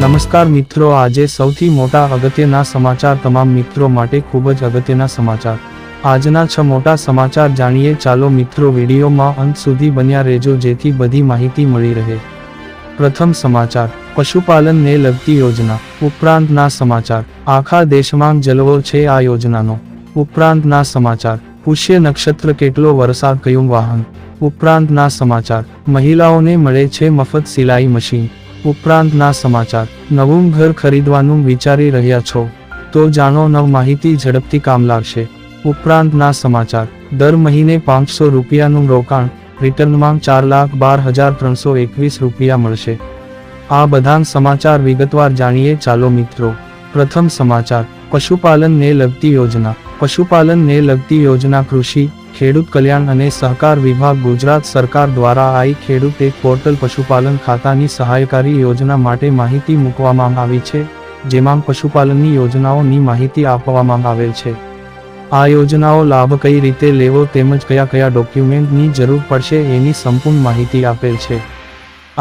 નમસ્કાર મિત્રો, આજે સૌથી મોટા અગત્યના સમાચાર તમામ મિત્રો માટે ખૂબ જ અગત્યના સમાચાર. આજના છ મોટા સમાચાર જાણીએ. ચાલો મિત્રો, વિડીયોમાં અંત સુધી બન્યા રહેજો, જેથી બધી માહિતી મળી રહે. પ્રથમ સમાચાર, પશુપાલનને લગતી યોજના. ઉપરાંતના સમાચાર, આખા દેશમાં જલવો છે આ યોજનાનો. ઉપરાંતના સમાચાર, પુષ્ય નક્ષત્ર કેટલો વરસાદ કયું વાહન. ઉપરાંતના સમાચાર, મહિલાઓને મળે છે મફત સિલાઈ મશીન. ઉપરાંતના સમાચાર. નવું ઘર ખરીદવાનું વિચારી રહ્યા છો. તો જાણો નવ માહિતી ઝડપથી કામ લાગશે. ઉપરાંતના સમાચાર. દર મહિને પાંચસો રૂપિયાનું રોકાણ, રિટર્નમાં ચાર લાખ બાર હજાર ત્રણસો એકવીસ રૂપિયા મળશે. આ બધા સમાચાર વિગતવાર જાણીએ ચાલો મિત્રો. પ્રથમ સમાચાર. પશુપાલનને લગતી યોજના. પશુપાલનને લગતી યોજના કૃષિ ખેડૂત કલ્યાણ અને સહકાર વિભાગ ગુજરાત સરકાર દ્વારા આઈ ખેડૂત એક પોર્ટલ પશુપાલન ખાતાની સહાયકારી યોજના માટે માહિતી મૂકવામાં આવી છે, જેમાં પશુપાલનની યોજનાઓની માહિતી આપવામાં આવેલ છે. આ યોજનાઓ લાભ કઈ રીતે લેવો તેમજ કયા કયા ડોક્યુમેન્ટની જરૂર પડશે એની સંપૂર્ણ માહિતી આપેલ છે.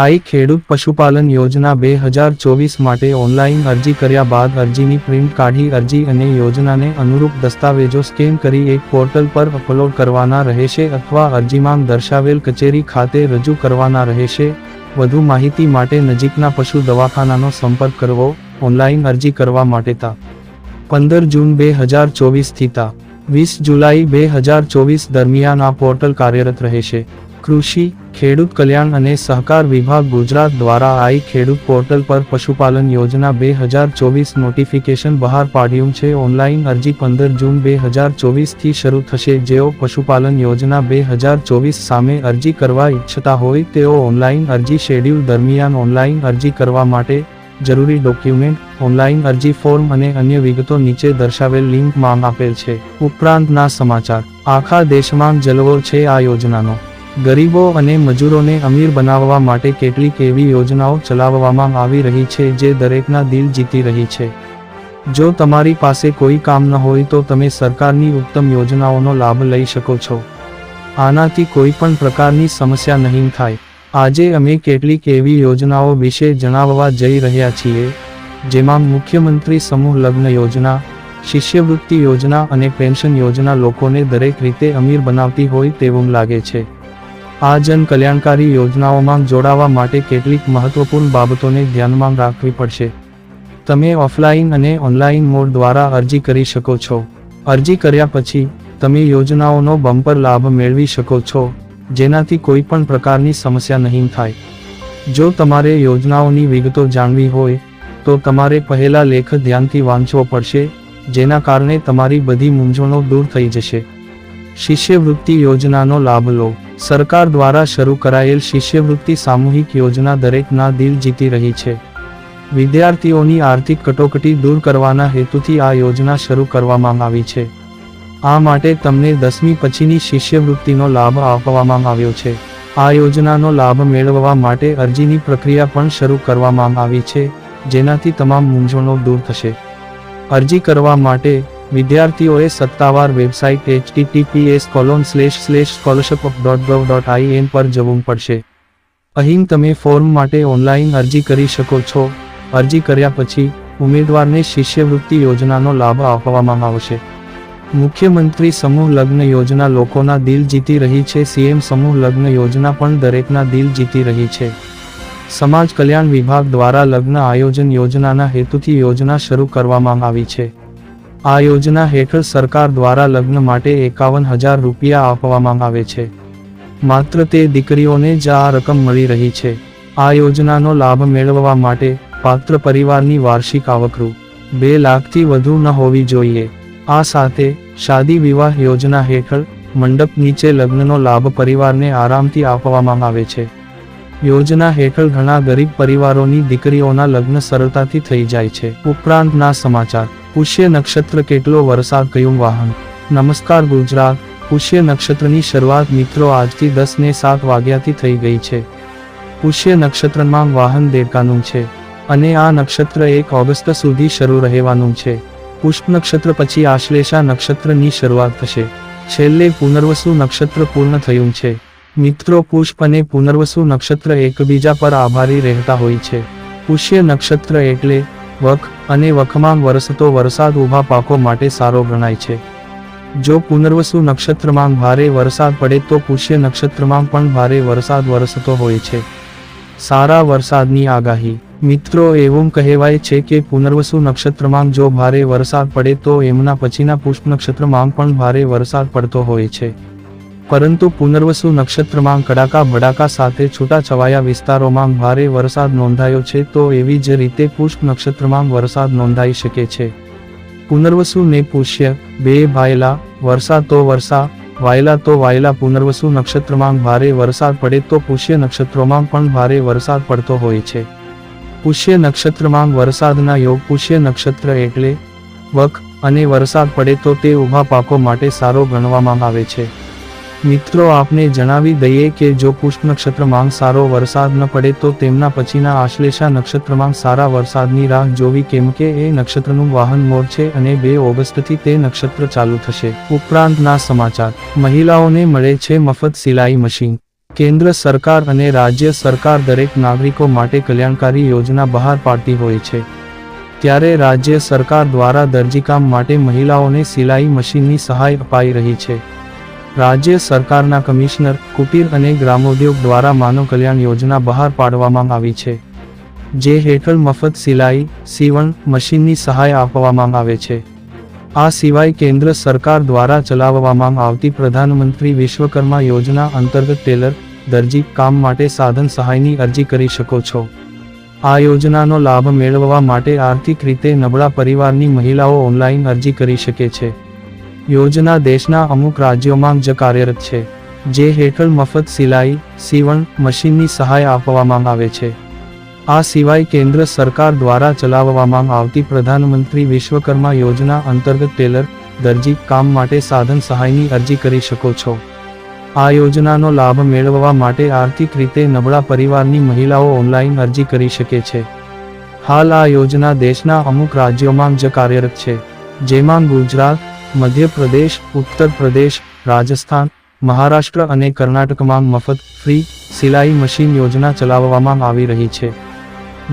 આઈ ખેડૂત પશુપાલન યોજના બે હજાર ચોવીસ માટે ઓનલાઈન અરજી કર્યા બાદ અરજીની પ્રિન્ટ કાઢી અરજી અને યોજનાને અનુરૂપ દસ્તાવેજો સ્કેન કરી એક પોર્ટલ પર અપલોડ કરવાના રહેશે અથવા અરજીમાં દર્શાવેલ કચેરી ખાતે રજૂ કરવાના રહેશે. વધુ માહિતી માટે નજીકના પશુ દવાખાનાનો સંપર્ક કરવો, ઓનલાઈન અરજી કરવા માટે તા. પંદર જૂન બે હજાર ચોવીસથી તા. વીસ જુલાઈ બે હજાર ચોવીસ દરમિયાન આ પોર્ટલ કાર્યરત રહેશે. કૃષિ ખેડૂત કલ્યાણ અને સહકાર વિભાગ ગુજરાત દ્વારા આઈ ખેડૂત પોર્ટલ પર પશુપાલન યોજના બે હજાર ચોવીસ નોટિફિકેશન બહાર પાડ્યું છે. ઓનલાઈન અરજી પંદર જૂન બે હજાર ચોવીસથી શરૂ થશે. જેઓ પશુપાલન યોજના બે હજાર ચોવીસ સામે અરજી કરવા ઈચ્છતા હોય તેઓ ઓનલાઈન અરજી શેડ્યુલ દરમિયાન ઓનલાઈન અરજી કરવા માટે જરૂરી ડોક્યુમેન્ટ, ઓનલાઈન અરજી ફોર્મ અને અન્ય વિગતો નીચે દર્શાવેલ લિંકમાં આપેલ છે. ઉપરાંતના સમાચાર. આખા દેશમાં જલવો છે આ યોજનાનો. ગરીબો અને મજૂરોને અમીર બનાવવા માટે કેટલીક એવી યોજનાઓ ચલાવવામાં આવી રહી છે જે દરેકના દિલ જીતી રહી છે. જો તમારી પાસે કોઈ કામ ન હોય તો તમે સરકારની ઉત્તમ યોજનાઓનો લાભ લઈ શકો છો. આનાથી કોઈ પણ પ્રકારની સમસ્યા નહીં થાય. આજે અમે કેટલીક એવી યોજનાઓ વિશે જણાવવા જઈ રહ્યા છીએ, જેમાં મુખ્યમંત્રી સમૂહ લગ્ન યોજના, શિષ્યવૃત્તિ યોજના અને પેન્શન યોજના લોકોને દરેક રીતે અમીર બનાવતી હોય તેવું લાગે છે. આ જન કલ્યાણકારી યોજનાઓમાં જોડાવા માટે કેટલીક મહત્વપૂર્ણ બાબતોને ધ્યાનમાં રાખવી પડશે. તમે ઓફલાઈન અને ઓનલાઈન મોડ દ્વારા અરજી કરી શકો છો. અરજી કર્યા પછી, તમે યોજનાઓનો બમ્પર લાભ મેળવી શકો છો, જેનાથી કોઈ પણ પ્રકારની સમસ્યા નહીં થાય. જો તમારે યોજનાઓની વિગતો જાણવી હોય, તો તમારે પહેલા લેખ ધ્યાનથી વાંચવો પડશે, જેના કારણે તમારી બધી મૂંઝવણો દૂર થઈ જશે. શિષ્યવૃત્તિ યોજનાનો લાભ લો. સરકાર દ્વારા શરૂ કરાયેલ શિષ્યવૃત્તિ સામૂહિક યોજના દરેકના દિલ જીતી રહી છે. વિદ્યાર્થીઓની આર્થિક કટોકટી દૂર કરવાના હેતુથી આ યોજના શરૂ કરવામાં આવી છે. આ માટે તમને દસમી પછીની શિષ્યવૃત્તિનો લાભ આપવામાં આવ્યો છે. આ યોજનાનો લાભ મેળવવા માટે અરજીની પ્રક્રિયા પણ શરૂ કરવામાં આવી છે, જેનાથી તમામ મૂંઝવણો દૂર થશે. અરજી કરવા માટે વિદ્યાર્થીઓએ સત્તાવાર website HTTPS colon slash slash scholarship dot gov dot IN પર જવું પડશે. અહીં તમે ફોર્મ માટે ઓનલાઈન અરજી કરી શકો છો. અરજી કર્યા પછી ઉમેદવારને શિષ્યવૃત્તિ યોજનાનો લાભ આપવામાં આવશે. મુખ્યમંત્રી સમૂહ લગ્ન યોજના લોકોના દિલ જીતી રહી છે. સીએમ સમૂહ લગ્ન યોજના પણ દરેકના દિલ જીતી રહી છે. સમાજ કલ્યાણ વિભાગ દ્વારા લગ્ન આયોજન યોજનાના હેતુથી યોજના શરૂ કરવામાં આવી છે. આ યોજના હેઠળ સરકાર દ્વારા લગ્ન માટે એકાવન હજાર રૂપિયા આપવામાં આવે છે. માત્ર તે દીકરીઓને જ આ રકમ મળી રહી છે. આ યોજનાનો લાભ મેળવવા માટે પાત્ર પરિવારની વાર્ષિક આવક રૂ બે લાખથી વધુ ન હોવી જોઈએ. આ સાથે શાદી વિવાહ યોજના હેઠળ મંડપ નીચે લગ્નનો લાભ પરિવારને આરામથી આપવામાં આવે છે. યોજના હેઠળ ઘણા ગરીબ પરિવારોની દીકરીઓના લગ્ન સરળતાથી થઈ જાય છે. ઉપરાંતના સમાચાર. પુષ્ય નક્ષત્ર કેટલો વરસાદ કયું વાહન? નમસ્કાર ગુજરાત, પુષ્ય નક્ષત્રની શરૂઆત મિત્રો આજથી દસ ને સાત વાગ્યાથી થઈ ગઈ છે. પુષ્ય નક્ષત્રમાં વાહન દેડકાનું છે અને આ નક્ષત્ર એક ઓગસ્ટ સુધી શરૂ રહેવાનું છે. પુષ્પ નક્ષત્ર પછી આશ્લેષા નક્ષત્રની શરૂઆત થશે. છેલ્લે પુનર્વસુ નક્ષત્ર પૂર્ણ થયું છે. મિત્રો પુષ્પ અને પુનર્વસુ નક્ષત્ર એકબીજા પર આભારી રહેતા હોય છે. પુષ્ય નક્ષત્ર એટલે વખ અને વખમાં વરસતો વરસાદ ઊભા પાકો માટે સારો ગણાય છે. જો પુનર્વસુ નક્ષત્રમાં ભારે વરસાદ પડે તો પુષ્ય નક્ષત્રમાં પણ ભારે વરસાદ વરસતો હોય છે. સારા વરસાદની આગાહી. મિત્રો, એવું કહેવાય છે કે પુનર્વસુ નક્ષત્રમાં જો ભારે વરસાદ પડે તો એમના પછીના પુષ્પ નક્ષત્રમાં પણ ભારે વરસાદ પડતો હોય છે. પરંતુ પુનર્વસુ નક્ષત્રમાં કડાકા ભડાકા સાથે છૂટાછવાયા વિસ્તારોમાં ભારે વરસાદ નોંધાયો છે, તો એવી જ રીતે પુષ્પ નક્ષત્રમાં વરસાદ નોંધાઈ શકે છે. પુનર્વસુ ને પુષ્ય, બે ભાયલા વરસા તો વરસા, વાયલા તો વાયલા પુનર્વસુ નક્ષત્રમાં ભારે વરસાદ પડે તો પુષ્ય નક્ષત્રોમાં પણ ભારે વરસાદ પડતો હોય છે. પુષ્ય નક્ષત્રમાં વરસાદના યોગ પુષ્ય નક્ષત્ર એટલે વખ અને વરસાદ પડે તો તે ઊભા પાકો માટે સારો ગણવામાં આવે છે. મિત્રો, આપને જણાવી દઈએ કે જો પુષ્પ નક્ષત્રમાં સારો વરસાદ ન પડે તો તેમના પછીના આશ્લેષા નક્ષત્રમાં સારા વરસાદની રાહ જોવી કેમ કે એ નક્ષત્રનું વાહન મોર છે અને બે ઓગસ્ટથી તે નક્ષત્ર ચાલુ થશે. ઉપરાંતના સમાચાર. મહિલાઓને મળે છે મફત સિલાઈ મશીન. કેન્દ્ર સરકાર અને રાજ્ય સરકાર દરેક નાગરિકો માટે કલ્યાણકારી યોજના બહાર પાડતી હોય છે. ત્યારે રાજ્ય સરકાર દ્વારા દરજીકામ માટે મહિલાઓને સિલાઈ મશીનની સહાય અપાઈ રહી છે. રાજ્ય સરકારના કમિશનર, કુટીર અને ગ્રામોદ્યોગ દ્વારા માનવ કલ્યાણ યોજના બહાર પાડવામાં આવી છે, જે હેઠળ મફત સિલાઈ, સીવણ મશીનની સહાય આપવામાં આવે છે. આ સિવાય કેન્દ્ર સરકાર દ્વારા ચલાવવામાં આવતી પ્રધાનમંત્રી વિશ્વકર્મા યોજના અંતર્ગત ટેલર, દરજી કામ માટે સાધન સહાયની અરજી કરી શકો છો. આ યોજનાનો લાભ મેળવવા માટે આર્થિક રીતે નબળા પરિવારની મહિલાઓ ઓનલાઈન અરજી કરી શકે છે. યોજના દેશના અમુક રાજ્યોમાં જ કાર્યરત છે, જે હેઠળ મફત સિલાઈ, સીવણ, મશીનની સહાય આપવામાં આવે છે. આ સિવાય કેન્દ્ર સરકાર દ્વારા ચલાવવામાં આવતી પ્રધાનમંત્રી વિશ્વકર્મા યોજના અંતર્ગત ટેલર, દરજી, કામ માટે સાધન સહાયની અરજી કરી શકો છો. આ યોજનાનો લાભ મેળવવા માટે આર્થિક રીતે નબળા પરિવારની મહિલાઓ ઓનલાઈન અરજી કરી શકે છે. હાલ આ યોજના દેશના અમુક રાજ્યોમાં જ કાર્યરત છે, જેમાં ગુજરાત મધ્યપ્રદેશ ઉત્તર પ્રદેશ રાજસ્થાન, મહારાષ્ટ્ર અને કર્ણાટકમાં મફત, ફ્રી, સિલાઈ મશીન યોજના ચલાવવામાં આવી રહી છે.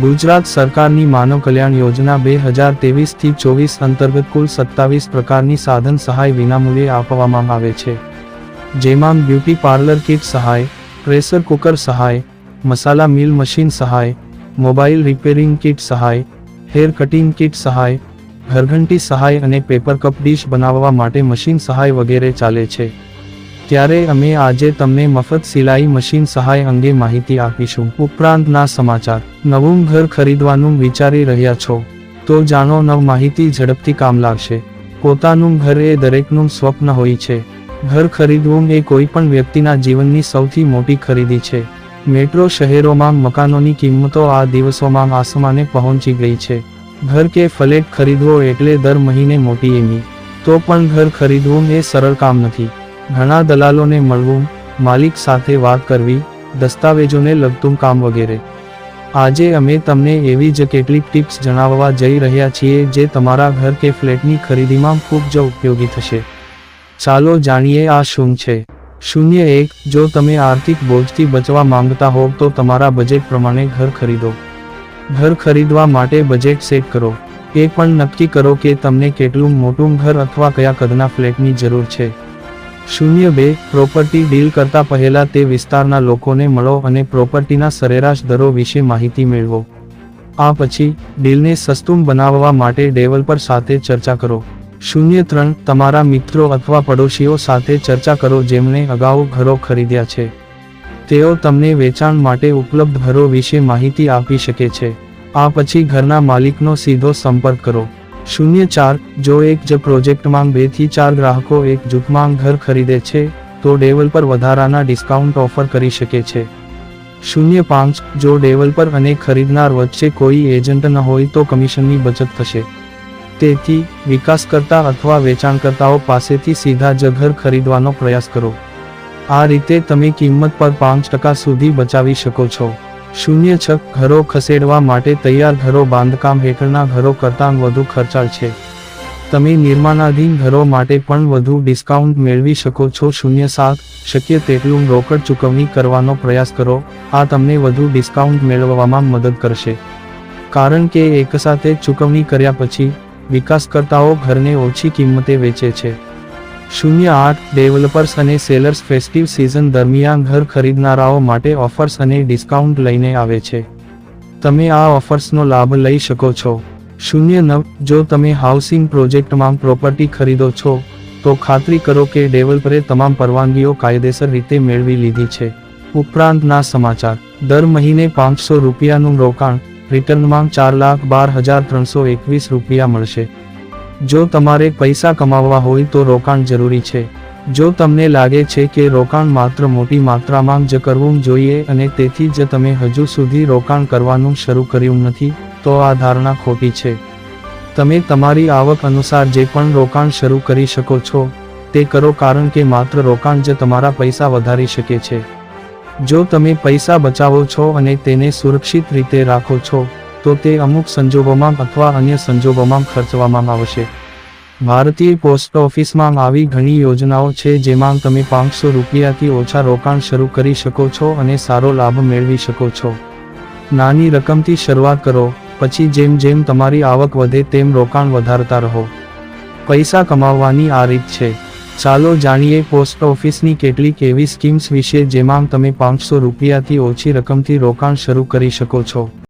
ગુજરાત સરકારની માનવ કલ્યાણ યોજના બે હજાર તેવીસથી ચોવીસ અંતર્ગત કુલ સત્તાવીસ પ્રકારની સાધન સહાય વિનામૂલ્યે આપવામાં આવે છે. જેમાં બ્યુટી પાર્લર કિટ સહાય, પ્રેશર કુકર સહાય, મસાલા મિલ મશીન સહાય, મોબાઈલ રિપેરિંગ કિટ સહાય, હેર કટિંગ કિટ સહાય ઘરઘંટી સહાય અને પેપર કપ ડીશ બનાવવા માટે મશીન સહાય વગેરે ચાલે છે. ત્યારે અમે આજે તમને મફત સિલાઈ મશીન સહાય અંગે માહિતી આપીશું. ઉપરાંતના સમાચાર. નવું ઘર ખરીદવાનું વિચારી રહ્યા છો. તો જાણો નવ માહિતી ઝડપથી કામ લાગશે. પોતાનું ઘર એ દરેકનું સ્વપ્ન હોય છે. ઘર ખરીદવું એ કોઈ પણ વ્યક્તિના જીવનની સૌથી મોટી ખરીદી છે. મેટ્રો શહેરોમાં મકાનોની કિંમતો આ દિવસોમાં આસમાને પહોંચી ગઈ છે. ઘર કે ફ્લેટ ખરીદવો એટલે દર મહિને મોટી એમી તો પણ ઘર ખરીદવું એ સરળ કામ નથી. ઘણા દલાલોને મળવું, માલિક સાથે વાત કરવી, દસ્તાવેજોને લગતું કામ વગેરે. આજે અમે તમને એવી જ કેટલીક ટિપ્સ જણાવવા જઈ રહ્યા છીએ જે તમારા ઘર કે ફ્લેટની ખરીદીમાં ખૂબ જ ઉપયોગી થશે. ચાલો જાણીએ આ શું છે. શૂન્ય એક, જો તમે આર્થિક બોજથી બચવા માંગતા હોવ તો તમારા બજેટ પ્રમાણે ઘર ખરીદો. ઘર ખરીદવા માટે બજેટ સેટ કરો. એ પણ નક્કી કરો કે તમને કેટલું મોટું ઘર અથવા કયા કદના ફ્લેટની જરૂર છે. શૂન્ય બે પ્રોપર્ટી ડીલ કરતા પહેલા તે વિસ્તારના લોકોને મળો અને પ્રોપર્ટીના સરેરાશ દરો વિશે માહિતી મેળવો. આ પછી ડીલને સસ્તું બનાવવા માટે ડેવલપર સાથે ચર્ચા કરો. શૂન્ય ત્રણ, તમારા મિત્રો અથવા પડોશીઓ સાથે ચર્ચા કરો જેમણે અગાઉ ઘરો ખરીદ્યા છે. તેઓ તમને વેચાણ માટે ઉપલબ્ધ ઘરો વિશે માહિતી આપી શકે છે. આ પછી ઘરના માલિકનો સીધો સંપર્ક કરો. શૂન્ય ચાર, જો એક જ પ્રોજેક્ટમાં બેથી ચાર ગ્રાહકો એક જૂથમાં ઘર ખરીદે છે, તો ડેવલપર વધારાના ડિસ્કાઉન્ટ ઓફર કરી શકે છે. શૂન્ય પાંચ, જો ડેવલપર અને ખરીદનાર વચ્ચે કોઈ એજન્ટ ન હોય તો કમિશનની બચત થશે. તેથી, વિકાસકર્તા અથવા વેચાણકર્તાઓ પાસેથી સીધા જ ઘર ખરીદવાનો પ્રયાસ કરો. આ રીતે તમે કિંમત પર પાંચ ટકા સુધી બચાવી શકો છો. શૂન્ય છ, ઘરો ખસેડવા માટે તૈયાર ઘરો બાંધકામ હેઠળના ઘરો કરતાં વધુ ખર્ચાળ છે. તમે નિર્માણાધીન ઘરો માટે પણ વધુ ડિસ્કાઉન્ટ મેળવી શકો છો. શૂન્ય સાત, શક્ય તેટલું રોકડ ચૂકવણી કરવાનો પ્રયાસ કરો. આ તમને વધુ ડિસ્કાઉન્ટ મેળવવામાં મદદ કરશે. કારણ કે એકસાથે ચૂકવણી કર્યા પછી વિકાસકર્તાઓ ઘરને ઓછી કિંમતે વેચે છે. શૂન્ય આઠ, ડેવલપર્સ અને સેલર્સ ફેસ્ટિવ સિઝન દરમિયાન ઘર ખરીદનારાઓ માટે ઓફર્સ અને ડિસ્કાઉન્ટ લઈને આવે છે. તમે આ ઓફર્સનો લાભ લઈ શકો છો. શૂન્ય નવ, જો તમે હાઉસિંગ પ્રોજેક્ટમાં પ્રોપર્ટી ખરીદો છો, તો ખાતરી કરો કે ડેવલપરે તમામ પરવાનગીઓ કાયદેસર રીતે મેળવી લીધી છે. ઉપરાંતના સમાચાર. દર મહિને પાંચસો રૂપિયાનું રોકાણ, રિટર્નમાં ચાર લાખ બાર હજાર ત્રણસો એકવીસ રૂપિયા મળશે. જો તમારે પૈસા કમાવવા હોય તો રોકાણ જરૂરી છે. જો તમને લાગે છે કે રોકાણ માત્ર મોટી માત્રામાં જ કરવું જોઈએ અને તેથી જ તમે હજુ સુધી રોકાણ કરવાનું શરૂ કર્યું નથી, તો આ ધારણા ખોટી છે. તમે તમારી આવક અનુસાર જે પણ રોકાણ શરૂ કરી શકો છો, તે કરો કારણ કે માત્ર રોકાણ જ તમારા પૈસા વધારી શકે છે. જો તમે પૈસા બચાવો છો અને તેને સુરક્ષિત રીતે રાખો છો તો તે અમુક સંજોગોમાં અથવા અન્ય સંજોગોમાં ખર્ચવામાં આવશે. ભારતીય પોસ્ટ ઓફિસમાં આવી ઘણી યોજનાઓ છે જેમાં તમે પાંચસો રૂપિયાથી ઓછા રોકાણ શરૂ કરી શકો છો અને સારો લાભ મેળવી શકો છો. નાની રકમથી શરૂઆત કરો, પછી જેમ જેમ તમારી આવક વધે તેમ રોકાણ વધારતા રહો. પૈસા કમાવવાની આ રીત છે. ચાલો જાણીએ પોસ્ટ ઓફિસની કેટલીક એવી સ્કીમ્સ વિશે જેમાં તમે પાંચસો રૂપિયાથી ઓછી રકમથી રોકાણ શરૂ કરી શકો છો.